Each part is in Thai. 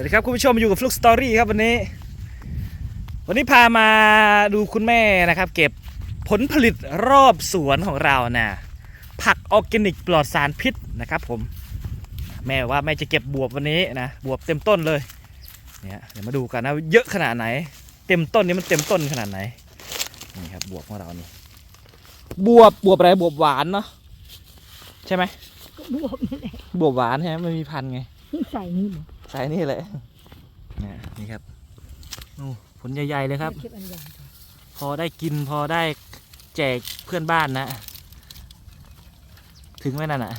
วัสดีครับคุณผู้ชมอยู่กับฟลุกสตอรี่ครับวันนี้ วันนี้พามาดูคุณแม่นะครับ เก็บผลผลิตรอบสวนของเรานะผักออร์แกนิกปลอดสารพิษนะครับ ผม แม่ว่าแม่จะเก็บบวบวันนี้นะบวบเต็มต้นเลยเนี่ยเดี๋ยวมาดูกันนะเยอะขนาดไหน เต็มต้นนี้มันเต็มต้นขนาดไหนนี่ครับบวบของเรานี่บวบบวบอะไรบวบหวานเนาะใช่ไหมบวบนี่แหละบวบหวานใช่ไหมมันมีพันธุ์ไงนี่ใส่นี่เหรอ ใส่นี่แหละเนี่ยนี่ครับโอ้ผลใหญ่ ๆ เลยครับเก็บอันใหญ่ก่อนพอได้กินพอได้แจกเพื่อนบ้านนะ ถึงไหมนั่นอะ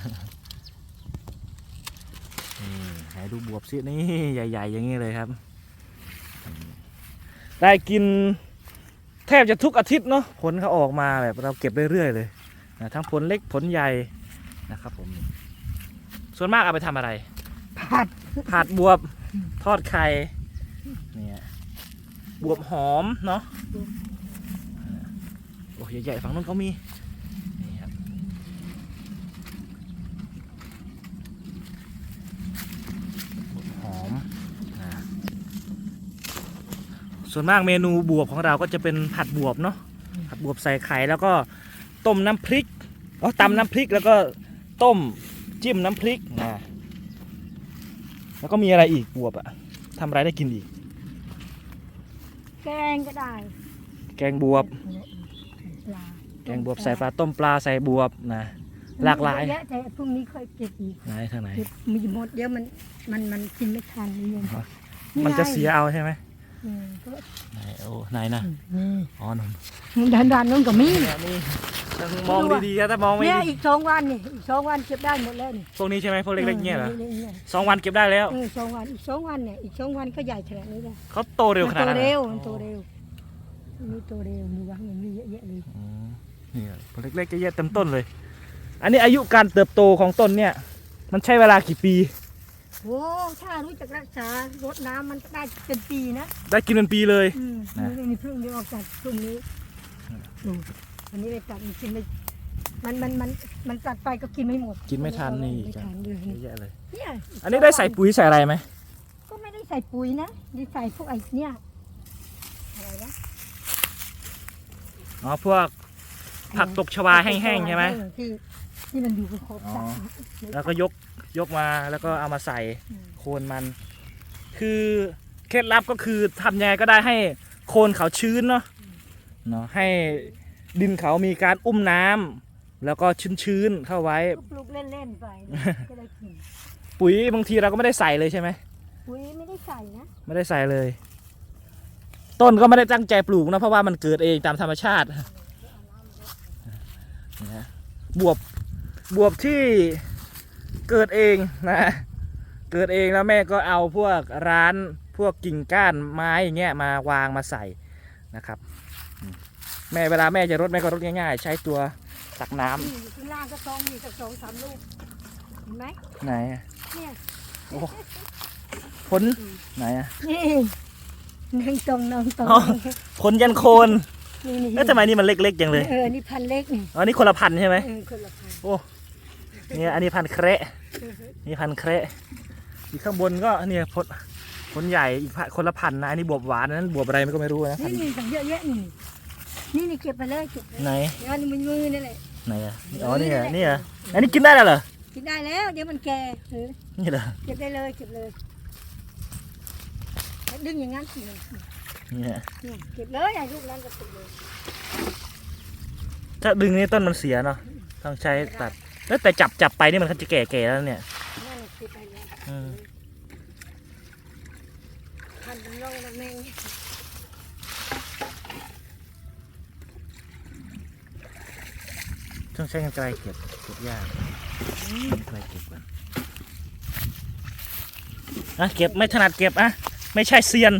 นี่ให้ดูบวบสินี่ใหญ่ ๆ อย่างนี้เลยครับ ได้กินแทบจะทุกอาทิตย์เนาะผลเขาออกมาแบบเราเก็บเรื่อย ๆ เลยนะทั้งผลเล็กผลใหญ่นะครับผม ส่วนมากเอาไปทำอะไร ผัด ผัดบวบทอดไข่เนี่ยบวบหอมเนาะโอ้ยใหญ่ๆฝั่งนู้นเขามีนี่ครับบวบหอมนะส่วนมากเมนูบวบของเราก็จะเป็นผัดบวบเนาะผัดบวบใส่ไข่แล้วก็ต้มน้ำพริกอ๋อตำน้ำพริกแล้วก็ต้มจิ้มน้ำพริกนะ แล้วก็มีอะไรอีกบวบอะทำอะไรได้กินอีก แกงก็ได้แกงบวบ ปลาแกงบวบใส่ปลาต้มปลาใส่บวบนะ หลากหลาย เอะแะแต่พรุ่งนี้ค่อยเก็บอีกไหนทางไหน เก็บมีหมดเดี๋ยวมันมันมันกินไม่ทันนี่ยังอ๋อมันจะเสียเอาใช่ไหมอืมก็ ไหนโอ้ไหนนะนี่อ๋อนุ่นดันดันๆนู้นก็มีเนี่ยนี่ต้องมองดีๆนะถ้ามองไม่เนี่ยดีอีกสองวันนี่อีกสองวันเก็บได้หมดแล้วนี่พวกนี้ใช่ไหมพวกเล็กๆเนี่ยเหรอนี่ๆสองวันเก็บได้แล้วเออสองวันอีกสองวันเนี่ยอีกสองวันก็ใหญ่ขนาดนี้แล้วเขาโตเร็วขนาดมันนั้นโตเหรอเร็วมันโตเร็วมันโตเร็วมีวะมันมีเยอะแยะเลยอ๋อนี่พวกเล็กๆจะเยอะเต็มต้นเลย อันนี้อายุการเติบโตของต้นเนี่ย มันใช้เวลากี่ปี โอ้ถ้ารู้จักรักษารดน้ำมันก็ได้เป็นปีนะได้กินเป็นปีเลย อืมนะ นี่นี่เพิ่งได้ออกจากพรุ่งนี้ดูอันนี้ไปตัดมันกินไม่มันมันมันมันตัดไปก็กินไม่หมดกินไม่ทันนี่ไม่จ้ะทันเลยเยอะแยะเลย เนี่ยอันนี้ได้ใส่ปุ๋ยใส่อะไรไหมก็ไม่ได้ใส่ปุ๋ยนะได้ใส่พวกไอ้เนี่ยอะไรนะอ๋อพวกผักตบชวาแห้งๆใช่ไหมเออที่ ที่มันอยู่กับขอบสระอ๋อแล้วก็ยกยกมาแล้วก็เอามาใส่อืมโคนมัน คือเคล็ดลับก็คือทำยังไงก็ได้ให้โคนเขาชื้นเนาะเนาะให้ดินเขามีการอุ้มน้ำแล้วก็ชื้นๆเข้าไว้ก็ปลูกเล่นๆไปก็ได้กินปุ๋ยบางทีเราก็ไม่ได้ใส่เลยใช่ไหมปุ๋ยไม่ได้ใส่นะไม่ได้ใส่เลย ต้นก็ไม่ได้ตั้งใจปลูกนะเพราะว่ามันเกิดเองตามธรรมชาตินะบวบ บวบที่เกิดเองนะ เกิดเองแล้วแม่ก็เอาพวกร้านพวกกิ่งก้านไม้อย่างเงี้ยมาวางมาใส่นะครับอืมแม่เวลาแม่จะรดแม่ก็รดง่ายๆ ใช้ตัวตักน้ำนี่อยู่ข้างล่างก็ซองมีสักสองสามลูกเห็นไหมไหนอะเนี่ยผลไหนอะ นี่นั่งตรงนั่งตรงอ๋อ ผลยันโคนนี่นี่เอ๊ะทำไมนี่มันเล็กๆจังเลยเออนี่พันเล็กนี่อ๋อนี่คนละพันธุ์ใช่ไหม เออคนละพัน เนี่ยอันนี้พันธุ์แคระนี่พันธุ์แคระอีกข้างบนก็เนี่ยผลผลใหญ่อีกพันคนละพันธุ์นะอันนี้บวบหวานอันนั้นบวบอะไรมันก็ไม่รู้นะพันนี่ธุ์นี่สั่งเยอะแยะนี่นี่นี่เก็บไปเลยเก็บไปไหนเดี๋ยวนี่มันมือนี่แหละไหนอะอ๋อนี่อะนี่อะอันนี้กินได้แล้วเหรอกินได้แล้ว เดี๋ยวมันแก่เออนี่เหรอเก็บได้เลยเก็บเลยดึงอย่างนั้นสิเนี่ยนี่เก็บเลยไอ้ลูกนั้นก็เก็บเลยถ้าดึงนี่ต้นมันเสียเนาะต้องใช้ตัด แล้วแต่จับจับไปนี่มันจะแก่ๆแล้วเนี่ยนั่นน่ะเก็บไปแล้วอืมพันเป็นร่องแล้วแม่งต้องใช้กันไกลเก็บเก็บยากกันไกลเก็บกันอะเก็บไม่ถนัดเก็บอะไม่ใช่เซียน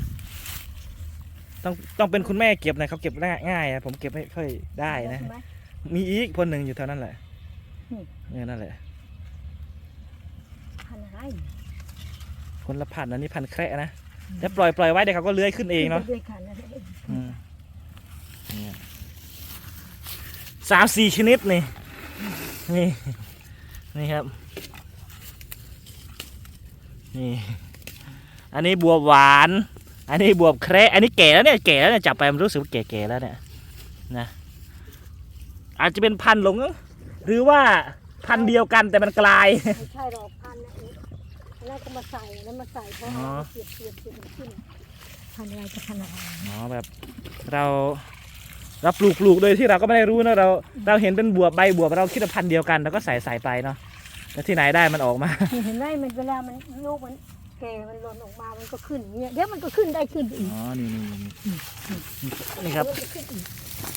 ต้องต้องเป็นคุณแม่เก็บนะเขาเก็บง่ายง่ายอะผมเก็บไม่ค่อยได้นะใช่ไหมมีอีกคนหนึ่งอยู่เท่านั้นแหละอืม เนี่ยนั่นแหละ พันอะไรคนละพันธุ์อันนี้พันธุ์แคระนะแล้วปล่อยปล่อยไว้เดี๋ยวเขาก็เลื้อยขึ้นเองเนาะด้วยกันนะอืมเนี่ยสามสี่ชนิดนี่นี่นี่ครับ นี่ อันนี้บวบหวาน อันนี้บวบแคระอันนี้แก่แล้วเนี่ยแก่แล้วเนี่ยจับไปมันรู้สึกว่าแก่ๆแล้วเนี่ยนะอาจจะเป็นพันธุ์หลง หรือว่าพันธุ์เดียวกันแต่มันกลาย ไม่ใช่หรอกพันนะอันนั้นก็มาใส่แล้วมาใส่เพราะอ๋อ เสียบเสียบเสียบมันขึ้นพันอะไรจะพันอะไรอ๋อแบบเราเราปลูกปลูกโดยที่เราก็ไม่ได้รู้นะเราเราเห็นเป็นบวบใบบวบเราคิดว่าพันธุ์เดียวกันเราก็ใส่ใส่ไปเนาะแต่ที่ไหนได้มันออกมา เห็นไหมมันเวลามันลูกมันแก่มันหล่นออกมามันก็ขึ้นอย่างเงี้ยเดี๋ยวมันก็ขึ้นได้ขึ้นอีกอ๋อนี่นี่นี่นี่ครับ มันก็ขึ้นอีก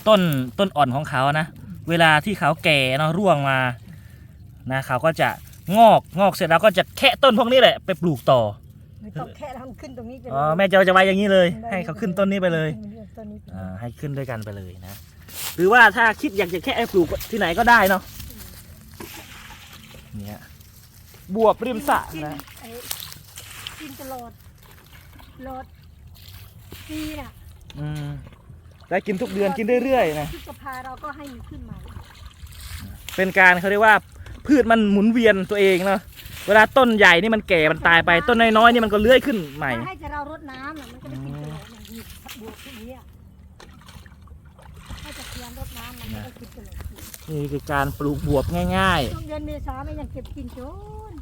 ต้นต้นอ่อนของเขานะ เวลาที่เขาแก่เนาะร่วงมานะเขาก็จะงอกงอกเสร็จแล้วก็จะแคะต้นพวกนี้แหละไปปลูกต่อไม่ต้องแค่ทำขึ้นตรงนี้ไปอ๋อแม่จะจะไว้อย่างนี้เลย ให้เขาขึ้นต้นนี้ไปเลยขึ้นต้นนี้ไปเลยอ่าให้ขึ้นด้วยกันไปเลยนะ หรือว่าถ้าคิดอยากจะแค่ปลูกที่ไหนก็ได้เนาะเนี่ยบวบริมสระกินนะไอ้กินตลอดตลอดปีน่ะอืม ได้กินทุกเดือนกินเรื่อยๆนะที่กระพาเราก็ให้มันขึ้นมาเป็นการเขาเรียกว่าพืชมันหมุนเวียนตัวเองเนาะเวลาต้นใหญ่นี่มันแก่มันตายไปต้นน้อยๆนี่มันก็เลื้อยขึ้นใหม่ถ้าให้แต่เรารดน้ำน่ะมันก็ได้กินตลอดอย่างนี้บวกพวกนี้อะให้แต่เพียงรดน้ำมันก็ได้กินตลอดนี่คือการปลูกบวบง่ายช่วงเดือนเมษาไม่ยังเก็บกินจน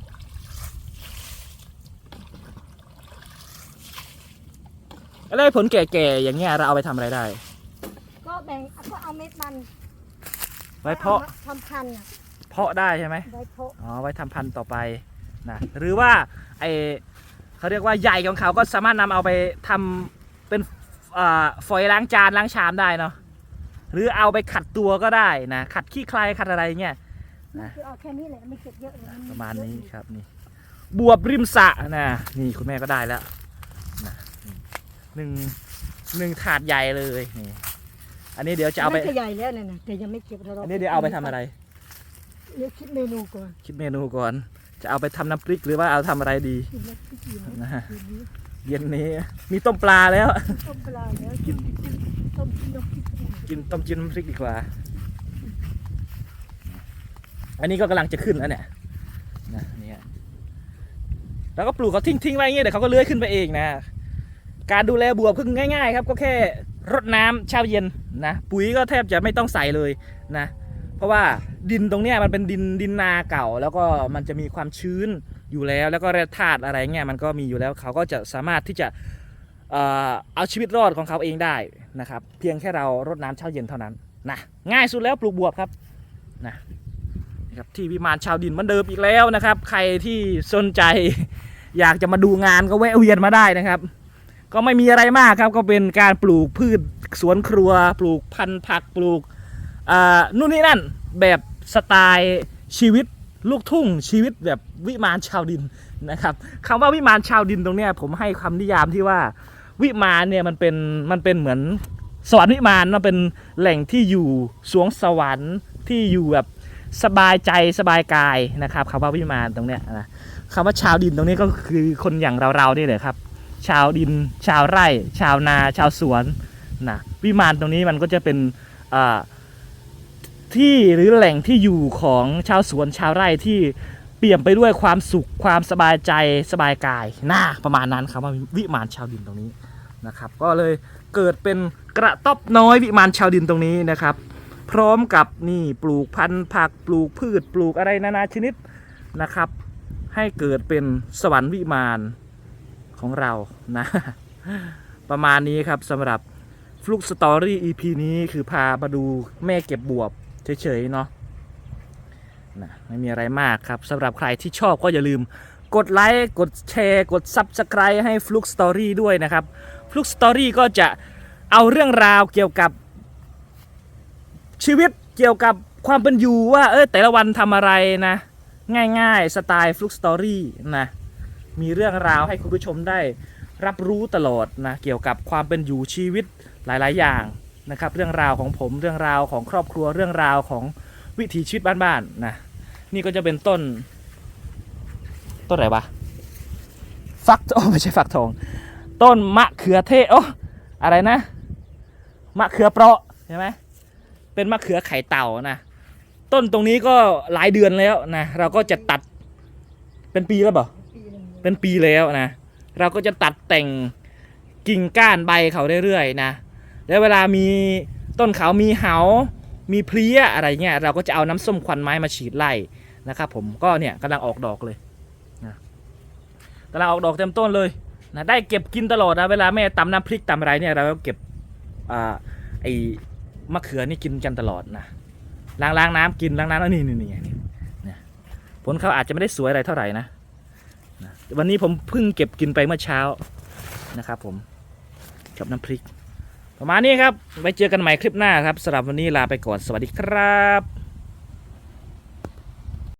ๆแล้วไอ้ผลแก่ๆอย่างเงี้ยเราเอาไปทำอะไรได้ก็แบ่งก็ เอาเม็ดมันไว้เพาะอมทำพันธุ์น่ะเพาะได้ใช่ไหมไว้เพาะอ๋อไว้ทำพันธุ์ต่อไปนะหรือว่าไอเขาเรียกว่าใหญ่ของเขาก็สามารถนำเอาไปทำเป็นอ่าฝอยล้างจานล้างชามได้เนาะหรือเอาไปขัดตัวก็ได้นะขัดขี้ใครขัดอะไรเงี้ยนะคือเอาแค่นี้แหละไม่เก็บเยอะเลยนประมาณนี้เยอครับนี่บวบริมสระนะนี่คุณแม่ก็ได้แล้วนะหนึ่งหนึ่งถาดใหญ่เลยนี่ อันนี้เดี๋ยวจะเอาไปน่จะใหญ่แล้วเนี่ยนะแต่ยังไม่เก็บเราอันนี้เดี๋ยวเอาไปทำอะไร เดี๋ยวคิดเมนูก่อนคิดเมนูก่อน จะเอาไปทำน้ำพริกหรือว่าเอาทำอะไรดีคิดแล้วคิดอยู่นะนะฮะคืนนี้เย็นนี้มีต้มปลาแล้ว ต้มปลาแล้วกินต้มกินนกกินปลากินต้มจิ้มน้ำพริกดีกว่า อันนี้ก็กำลังจะขึ้นแล้วเนี่ยนะเนี่ยแล้วก็ปลูกเขาทิ้งทิ้งๆไว้อย่างเงี้ยเดี๋ยวเขาก็เลื้อยขึ้นไปเองนะ การดูแลบัวพึ่งง่าย ๆ ครับ ก็แค่ รดน้ำเช้าเย็นนะปุ๋ยก็แทบจะไม่ต้องใส่เลยนะเพราะว่าดินตรงเนี้ยมันเป็นดินดินนาเก่า แล้วก็มันจะมีความชื้นอยู่แล้ว แล้วก็แร่ธาตุอะไรเงี้ยมันก็มีอยู่แล้วเขาก็จะสามารถที่จะเออเอาชีวิตรอดของเขาเองได้นะครับเพียงแค่เรารดน้ำเช้าเย็นเท่านั้นนะง่ายสุดแล้วปลูกบวบครับนะนะครับที่วิมานชาวดินมือนเดิมอีกแล้วนะครับ ใครที่สนใจอยากจะมาดูงานก็แวะเวียนมาได้นะครับ ก็ไม่มีอะไรมากครับก็เป็นการปลูกพืชสวนครัว ปลูกพันธุ์ผักปลูกอ่านู่นนี่นั่นแบบสไตล์ชีวิตลูกทุ่งชีวิตแบบวิมานชาวดินนะครับคำว่าวิมานชาวดินตรงเนี้ยผมให้คำนิยามที่ว่าวิมานเนี่ยมันเป็นมันเป็นเหมือนสวรรค์วิมานมันเป็นแหล่งที่อยู่สวงสวรรค์ที่อยู่แบบสบายใจสบายกายนะครับคำว่าวิมานตรงเนี้ยนะคำว่าชาวดินตรงนี้ก็คือคนอย่างเราๆนี่แหละครับ ชาวดิน ชาวไร่ ชาวนา ชาวสวนนะวิมานตรงนี้มันก็จะเป็นที่หรือแหล่งที่อยู่ของชาวสวนชาวไร่ที่เปี่ยมไปด้วยความสุขความสบายใจสบายกายน่าประมาณนั้นครับว่าวิมานชาวดินตรงนี้นะครับ ก็เลยเกิดเป็นกระต๊อบน้อยวิมานชาวดินตรงนี้นะครับ พร้อมกับนี่ปลูกพันธุ์ผักปลูกพืชปลูกอะไรนานาชนิดนะครับ ให้เกิดเป็นสวรรค์วิมาน ของเรานะ ประมาณนี้ครับสำหรับฟลุกสตอรี่ EP นี้คือพามาดูแม่เก็บบวบเฉยๆเนาะนะไม่มีอะไรมากครับสำหรับใครที่ชอบก็อย่าลืมกดไลค์กดแชร์กด Subscribe ให้ฟลุกสตอรี่ด้วยนะครับฟลุกสตอรี่ก็จะเอาเรื่องราวเกี่ยวกับชีวิตเกี่ยวกับความเป็นอยู่ว่าเออแต่ละวันทำอะไรนะ ง่ายๆ สไตล์ฟลุกสตอรี่นะ มีเรื่องราวให้คุณผู้ชมได้รับรู้ตลอดนะเกี่ยวกับความเป็นอยู่ชีวิตหลาย ๆ อย่างนะครับเรื่องราวของผมเรื่องราวของครอบครัวเรื่องราวของวิถีชีวิตบ้านๆนะนี่ก็จะเป็นต้น ต้นอะไรวะฟักโอ้ไม่ใช่ฟักทอง ต้นมะเขือเทศโอ้อะไรนะ มะเขือเปราะใช่ไหมเป็นมะเขือไข่เต่านะต้นตรงนี้ก็หลายเดือนแล้วนะเราก็จะตัดเป็นปีแล้วเปล่า เป็นปีแล้วนะ เราก็จะตัดแต่งกิ่งก้านใบเขาเรื่อยๆนะ แล้วเวลามีต้นเขามีเหา มีเพลี้ยอะไรเงี้ย เราก็จะเอาน้ำส้มควันไม้มาฉีดไล่นะครับผม ก็เนี่ยกำลังออกดอกเลยนะกำลังออกดอกเต็มต้นเลยนะ ได้เก็บกินตลอดนะ เวลาแม่ตำน้ำพริกตำอะไรเนี่ยเราก็เก็บอ่าไอ้มะเขือนี่กินกันตลอดนะ ล้างล้างน้ำกินล้างน้ำแล้วนี่นี่นี่นี่นี่ผลเขาอาจจะไม่ได้สวยอะไรเท่าไหร่นะ วันนี้ผมเพิ่งเก็บกินไปเมื่อเช้านะครับ ผมกับน้ำพริก ประมาณนี้ครับไว้เจอกันใหม่คลิปหน้าครับสำหรับวันนี้ลาไปก่อนสวัสดีครับ